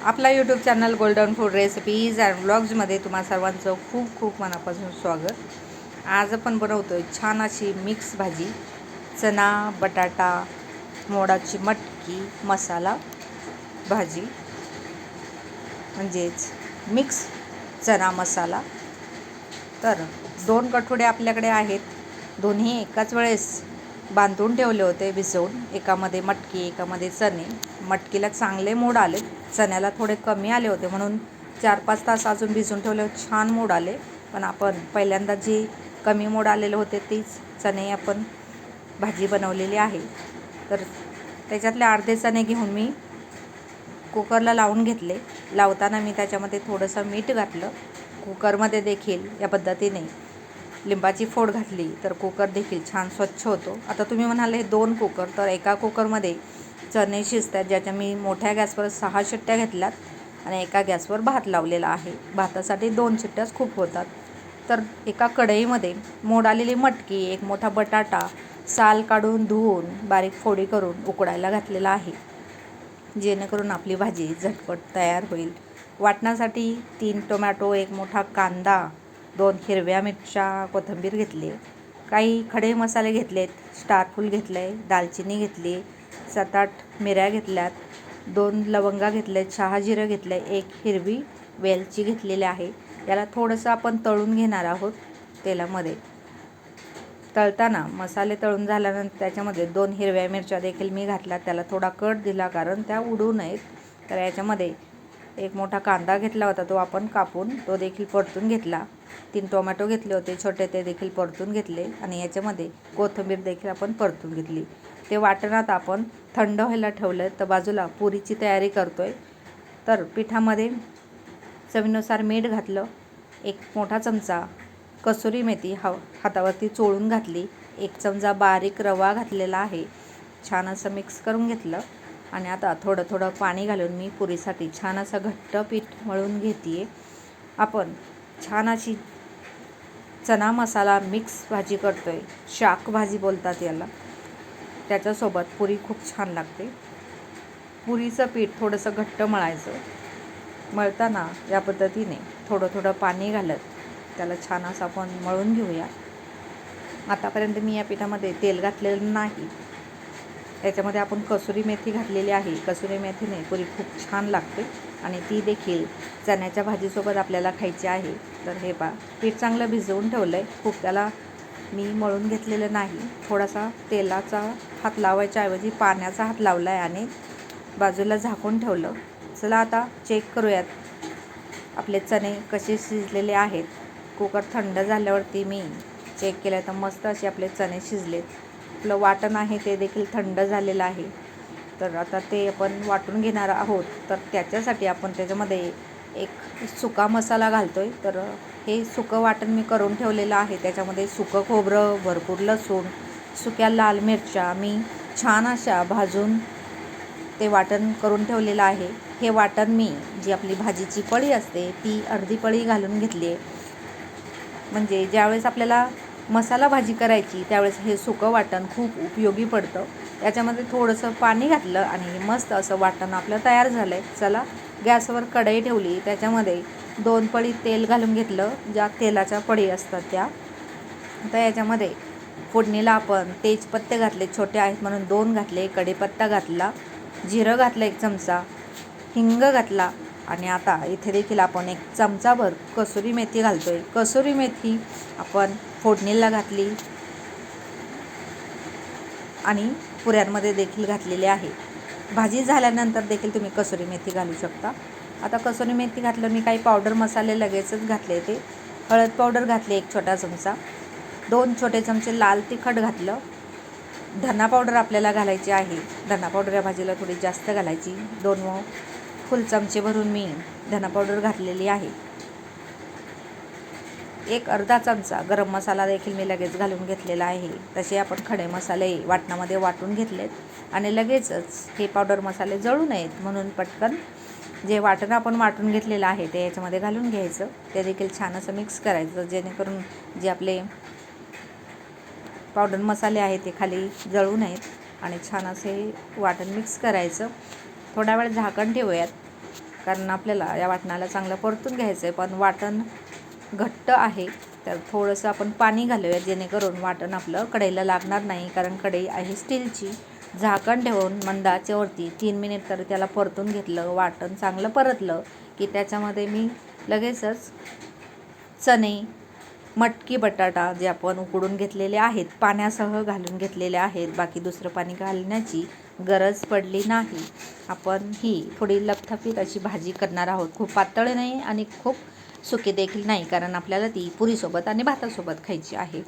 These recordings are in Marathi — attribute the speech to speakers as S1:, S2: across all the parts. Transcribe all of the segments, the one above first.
S1: आपला YouTube channel golden food recipes and ब्लॉग्समध्ये तुम्हा सर्वांचं खूप खूप मनापासून स्वागत. आज आपण बनवतो आहे छान अशी मिक्स भाजी. चना बटाटा मोडाची मटकी मसाला भाजी. म्हणजेच मिक्स चणा मसाला. तर दोन कठोडे आपल्याकडे आहेत. दोन्ही एकाच वेळेस बांधून ठेवले होते भिजवून. एकामध्ये मटकी एकामध्ये चणे. मटकीला चांगले मोड आले चण्याला थोडे कमी आले होते म्हणून चार पाच तास अजून भिजून ठेवले. छान मोड आले पण आपण पहिल्यांदा जी कमी मोड आलेले होते तीच चणे आपण भाजी बनवलेली आहे. तर त्याच्यातले अर्धे चणे घेऊन मी कुकरला लावून घेतले. लावताना मी त्याच्यामध्ये थोडंसं मीठ घातलं. कुकरमध्ये देखील या पद्धतीने लिंबाची फोड घातली तर कुकर देखील छान स्वच्छ होतो. आता तुम्ही म्हणाले हे दोन कुकर तर एका कुकरमध्ये चणे शिजतात ज्याच्या मी मोठ्या गॅसवर सहा शिट्ट्या घेतल्यात आणि एका गॅसवर भात लावलेला आहे. भातासाठी दोन शिट्ट्याच खूप होतात. तर एका कढईमध्ये मोड आलेली मटकी एक मोठा बटाटा साल काढून धुवून बारीक फोडी करून उकडायला घातलेला आहे. जेणेकरून आपली भाजी झटपट तयार होईल. वाटण्यासाठी तीन टोमॅटो एक मोठा कांदा दोन हिरव्या मिरच्या कोथिंबीर घेतली. काही खडे मसाले घेतलेत स्टारफूल घेतलं आहे दालचिनी घेतली सात आठ मिऱ्या घेतल्यात. दोन लवंगा घेतले चहा जिरं घेतलं आहे एक हिरवी वेलची घेतलेली आहे. याला थोडंसं आपण तळून घेणार आहोत तेलामध्ये. तळताना मसाले तळून झाल्यानंतर त्याच्यामध्ये दोन हिरव्या मिरच्या देखील मी घातल्या. त्याला थोडा कट दिला कारण त्या उडू नयेत. तर याच्यामध्ये एक मोठा कांदा घेतला होता तो आपण कापून तो देखील परतून घेतला. तीन टोमॅटो घेतले होते छोटे ते देखील परतून घेतले आणि याच्यामध्ये कोथिंबीर देखील आपण परतून घेतली. ते वाटणात आपण थंड व्हायला ठेवलं तर बाजूला पुरीची तयारी करतो आहे तर पिठामध्ये चवीनुसार मीठ घातलं एक मोठा चमचा कसुरी मेथी हा हातावरती चोळून घातली एक चमचा बारीक रवा घातलेला आहे छान असं मिक्स करून घेतलं. आणि आता थोडं थोडं पाणी घालून मी पुरीसाठी छान असं घट्ट पीठ मळून घेते आपण छान अशी चना मसाला मिक्स भाजी करतो आहे शाक भाजी बोलतात याला. त्याच्यासोबत पुरी खूप छान लागते. पुरीचं पीठ थोडंसं घट्ट मळायचं. मळताना या पद्धतीने थोडं थोडं पाणी घालत त्याला छान असं आपण मळून घेऊया. आतापर्यंत मी या पिठामध्ये तेल घातलेलं नाही. त्याच्यामध्ये आपण कसुरी मेथी घातलेली आहे. कसुरी मेथीने पुरी खूप छान लागते आणि ती देखील चण्याच्या भाजीसोबत आपल्याला खायची आहे. तर हे पा पीठ चांगलं भिजवून ठेवलं आहे खूप त्याला मी मळून घेतलेलं नाही. थोडासा तेलाचा हात लावायच्या ऐवजी पाण्याचा हात लावला आहे आणि बाजूला झाकून ठेवलं. चला आता चेक करूयात आपले चणे कसे शिजलेले आहेत. कुकर थंड झाल्यावरती मी चेक केलं तर मस्त असे आपले चणे शिजलेत. आपलं वाटण आहे ते देखील थंड झालेलं आहे. तर आता ते आपण वाटून घेणार आहोत. तर त्याच्यासाठी आपण त्याच्यामध्ये एक सुका मसाला घालतो आहे तर हे सुकं वाटण मी करून ठेवलेलं आहे. त्याच्यामध्ये सुकं खोबरं भरपूर लसूण सुक्या लाल मिरच्या मी छान अशा भाजून ते वाटण करून ठेवलेलं आहे. हे वाटण मी जी आपली भाजीची पळी असते ती अर्धी पळी घालून घेतली आहे. म्हणजे ज्यावेळेस आपल्याला मसाला भाजी करायची त्यावेळेस हे सुकं वाटण खूप उपयोगी पडतं. याच्यामध्ये थोडंसं पाणी घातलं आणि मस्त असं वाटण आपलं तयार झालं आहे चला गॅसवर कढई ठेवली. त्याच्यामध्ये दोन पळी तेल घालून घेतलं ज्या तेलाच्या पळी असतात त्या. आता याच्यामध्ये फोडणीला आपण तेजपत्ते घातले छोटे आहेत म्हणून दोन घातले कढीपत्ता घातला जिरं घातलं एक चमचा हिंग घातला आणि आता इथे देखील आपण एक चमचाभर कसुरी मेथी घालतो आहे कसुरी मेथी आपण फोडणीला घातली आणि पुऱ्यांमध्ये देखील घातलेली आहे. भाजी झाल्यानंतर देखील तुम्ही कसुरी मेथी घालू शकता. आता कसुरी मेथी घातलं मी काही पावडर मसाले लगेचच घातले ते. हळद पावडर घातली एक छोटा चमचा. दोन छोटे चमचे लाल तिखट घातलं. धना पावडर आपल्याला घालायची आहे. धना पावडर या भाजीला थोडी जास्त घालायची. दोन फुल चमचे भरून मी धना पावडर घातलेली आहे. एक अर्धा चमचा गरम मसाला देखील मी लगेच घालून घेतलेला आहे. तसे आपण खडे मसाले वाटणामध्ये वाटून घेतलेत. आणि लगेचच हे पावडर मसाले जळू नयेत म्हणून पटकन जे वाटण आपण वाटून घेतलेलं आहे ते याच्यामध्ये घालून घ्यायचं. ते देखील छान असं मिक्स करायचं जेणेकरून जे आपले पावडर मसाले आहेत ते खाली जळू नयेत आणि छान असे वाटण मिक्स करायचं. थोडा वेळ झाकण ठेवूयात कारण आपल्याला या वाटणाला चांगलं परतून घ्यायचं आहे पण वाटण घट्ट आहे तर थोडंसं आपण पाणी घालूया जेणेकरून वाटण आपलं कढईला लागणार नाही कारण कढई आहे स्टीलची. झाकण ठेवून मंदाच्यावरती तीन मिनिट तर त्याला परतून घेतलं वाटण चांगलं परतलं की त्याच्यामध्ये मी लगेचच चणे मटकी बटाटा जे आपण उकडून घेतलेले आहेत पाण्यासह घालून घेतलेले आहेत बाकी दुसरं पाणी घालण्याची गरज पडली नाही. आपण ही थोडी लपथपीत अशी भाजी करणार आहोत. खूप पातळ नाही आणि खूप सुकी देखील नाही कारण आपल्याला ती पुरीसोबत आणि भातासोबत खायची आहे.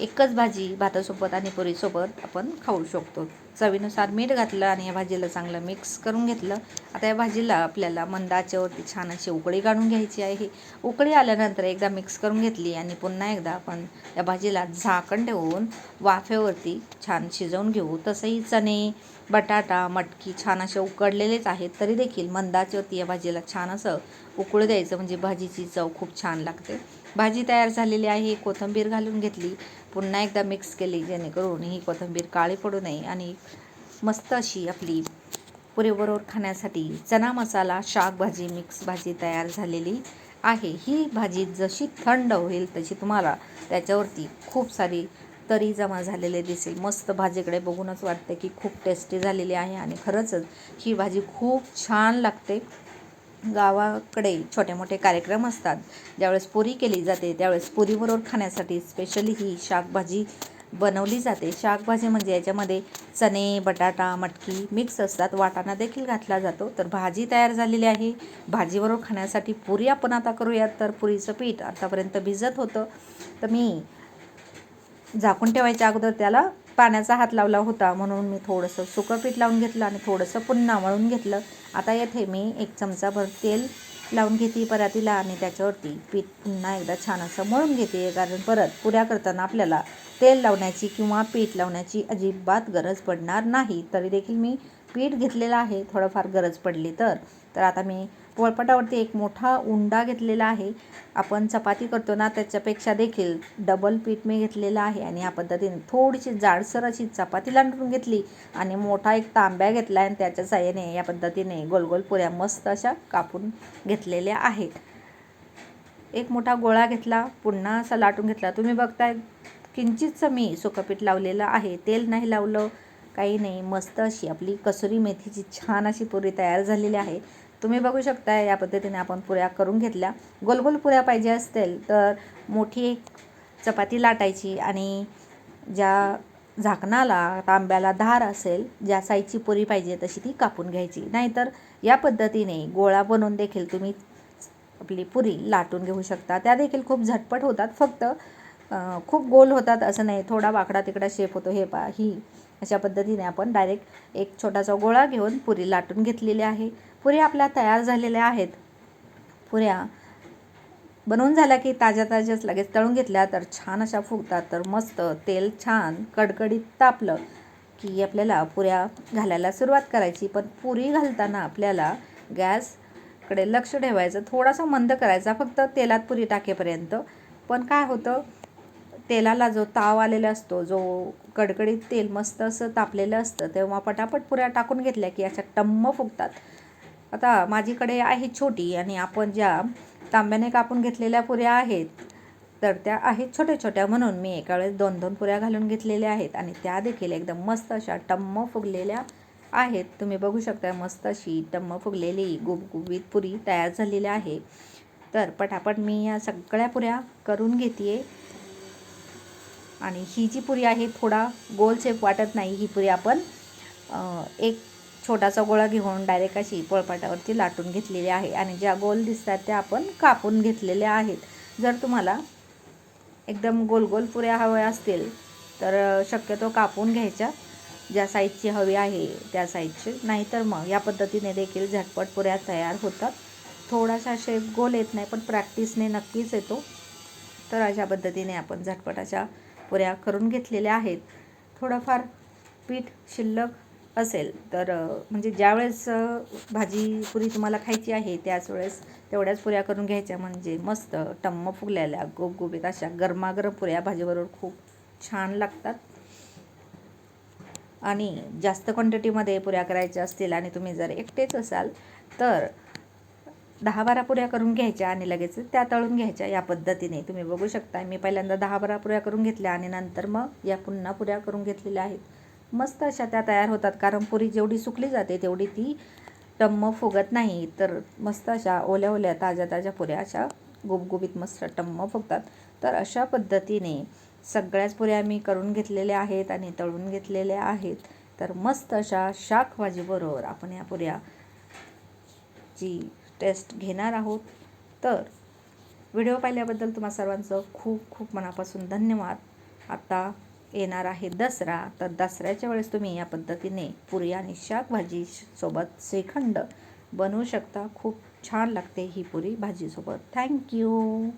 S1: एकच भाजी भातासोबत आणि पुरीसोबत आपण खाऊ शकतो. चवीनुसार मीठ घातलं आणि या भाजीला चांगलं मिक्स करून घेतलं. आता या भाजीला आपल्याला मंदाच्यावरती छान अशी उकळी काढून घ्यायची आहे. उकळी आल्यानंतर एकदा मिक्स करून घेतली आणि पुन्हा एकदा आपण या भाजीला झाकण ठेवून वाफेवरती छान शिजवून घेऊ. तसंही चणे बटाटा मटकी छान असे उकडलेलेच आहेत. तरी देखील मंदाच्यावरती या भाजीला छान असं उकळू द्यायचं. म्हणजे भाजीची चव खूप छान लागते. भाजी तयार झालेली आहे कोथिंबीर घालून घेतली पुन्हा एकदा मिक्स केली जेणेकरून ही कोथिंबीर काळी पडू नये आणि मस्त अशी आपली पुरेबरोबर खाण्यासाठी चना मसाला शाकभाजी मिक्स भाजी तयार झालेली आहे. ही भाजी जशी थंड होईल तशी तुम्हाला त्याच्यावरती खूप सारी तरी जमा झालेले दिसेल. मस्त भाजीकडे बघूनच वाटते की खूप टेस्टी झालेली आहे आणि खरंच ही भाजी खूप छान लागते. गावाकडे छोटे मोठे कार्यक्रम असतात. ज्यावेळेस पुरी केली जाते त्यावेळेस पुरीबरोबर खाण्यासाठी स्पेशली ही शाकभाजी बनवली जाते. शाकभाजी म्हणजे याच्यामध्ये चणे बटाटा मटकी मिक्स असतात. वाटाणा देखील घातला जातो. तर भाजी तयार झालेली आहे. भाजीबरोबर खाण्यासाठी पुरी आपण आता करूयात. तर पुरीचं पीठ आतापर्यंत भिजत होतं. तर मी झाकून ठेवायच्या अगोदर त्याला पाण्याचा हात लावला होता म्हणून मी थोडंसं सुकं पीठ लावून घेतलं आणि थोडंसं पुन्हा मळून घेतलं. आता येथे मी एक चमचाभर तेल लावून घेते परातीला आणि त्याच्यावरती पीठ पुन्हा एकदा छान असं मळून घेते. कारण परत पुऱ्या करताना आपल्याला तेल लावण्याची किंवा पीठ लावण्याची अजिबात गरज पडणार नाही. तरी देखील मी पीठ घेतलेलं आहे. थोडंफार गरज पडली तर. तर आता मी पोळपाटावरती एक मोठा उंडा घेतलेला आहे. आपण चपाती करतो ना त्याच्यापेक्षा देखील डबल पीठ मी घेतलेलं आहे आणि या पद्धतीने थोडीशी जाडसर अशी चपाती लांडून घेतली आणि मोठा एक तांब्या घेतला आणि त्याच्या साह्याने या पद्धतीने गोलगोल पुऱ्या मस्त अशा कापून घेतलेल्या आहेत. एक मोठा गोळा घेतला पुन्हा असा लाटून घेतला. तुम्ही बघताय किंचितचं मी सुकंपीठ लावलेलं आहे. तेल नाही लावलं काही नाही. मस्त अशी आपली कसुरी मेथीची छान अशी पुरी तयार झालेली आहे. तुम्ही बघू शकता या पद्धतीने आपण पुऱ्या करून घेतल्या. गोलगोल पुऱ्या पाहिजे असतील तर मोठी एक चपाती लाटायची आणि ज्या झाकणाला तांब्याला धार असेल ज्या साईजची पुरी पाहिजे तशी ती कापून घ्यायची. नाहीतर या पद्धतीने गोळा बनवून देखील तुम्ही आपली पुरी लाटून घेऊ शकता. त्या देखील खूप झटपट होतात फक्त खूप गोल होतात असं नाही. थोडा वाकडा तिकडा शेप होतो हे पा ही. अशा पद्धतीने आपण डायरेक्ट एक छोटासा गोळा घेऊन पुरी लाटून घेतलेली आहे. पुऱ्या आपल्या तयार झालेल्या आहेत. पुऱ्या बनवून झाल्या की ताज्या ताज्याच लगेच तळून घेतल्या तर छान अशा फुगतात. तर मस्त तेल छान कडकडीत तापलं की आपल्याला पुऱ्या घालायला सुरुवात करायची. पण पुरी घालताना आपल्याला गॅसकडे लक्ष ठेवायचं थोडासा मंद करायचा फक्त तेलात पुरी टाकेपर्यंत. पण काय होतं तेलाला जो ताव आलेला असतो जो कडकडीत तेल मस्त असं तापलेलं असतं तेव्हा पटापट पुऱ्या टाकून घेतल्या की अशा टम्म फुगतात. आता माझीकडे आहे छोटी आणि आपण ज्या तांब्याने कापून घेतलेल्या पुऱ्या आहेत तर त्या आहेत छोट्या छोट्या म्हणून मी एका वेळेस दोन दोन पुऱ्या घालून घेतलेल्या आहेत आणि त्या देखील एकदम मस्त अशा टम्म फुगलेल्या आहेत. तुम्ही बघू शकता मस्त अशी टम्म फुगलेली गुबगुबीत पुरी तयार झालेली आहे. तर पटापट मी या सगळ्या पुऱ्या करून घेते आणि ही जी पुरी आहे थोडा गोल शेप वाटत नाही. ही पुरी आपण एक छोटासा गोळा घेऊन डायरेक्ट अशी पोळपाटावरती लाटून घेतलेली आहे. आणि ज्या गोल दिसतात त्या आपण कापून घेतलेल्या आहेत. जर तुम्हाला एकदम गोल गोल पुऱ्या हव्या असतील तर शक्यतो कापून घ्यायच्या. ज्या साईजची हवी आहे त्या साईजची नाहीतर मग या पद्धतीने देखील झटपट पुऱ्या तयार होतात. थोडासा शेप गोल येत नाही पण प्रॅक्टिसने नक्कीच येतो. तर अशा पद्धतीने आपण झटपट अशा पुऱ्या करून घेतलेल्या आहेत. थोडंफार पीठ शिल्लक असेल तर म्हणजे ज्यावेळेस भाजी पुरी तुम्हाला खायची आहे त्याच वेळेस तेवढ्याच पुऱ्या करून घ्यायच्या म्हणजे मस्त टम्म फुगलेल्या गोबगोबीत अशा गरमागरम पुऱ्या भाजीबरोबर खूप छान लागतात. आणि जास्त क्वांटिटीमध्ये पुऱ्या करायच्या असतील आणि तुम्ही जर एकटेच असाल तर दहा बारा पुऱ्या करून घ्यायच्या आणि लगेच त्या तळून घ्यायच्या या पद्धतीने. तुम्ही बघू शकता मी पहिल्यांदा दहा बारा पुऱ्या करून घेतल्या आणि नंतर मग या पुन्हा पुऱ्या करून घेतलेल्या आहेत. मस्त अशा त्या तयार होतात. कारण पुरी जेवढी सुकली जाते तेवढी ती टम्म फुगत नाही. तर मस्त अशा ओल्या ओल्या ताज्या ताज्या पुऱ्या अशा गुबगुबीत मस्त टम्म फुगतात. तर अशा पद्धतीने सगळ्याच पुऱ्या मी करून घेतलेल्या आहेत आणि तळून घेतलेल्या आहेत. तर मस्त अशा शाक भाजीबरोबर आपण या पुऱ्या ची टेस्ट घेणार आहोत. तर व्हिडिओ पाहिल्याबद्दल तुम्हा सर्वांचं खूप खूप मनापासून धन्यवाद. आता येणार आहे दसरा. तर दसऱ्याच्या वेळेस तुम्ही या पद्धतीने पुरी आणि शाकभाजी सोबत श्रीखंड बनवू शकता. खूप छान लागते ही पुरी भाजीसोबत. थँक्यू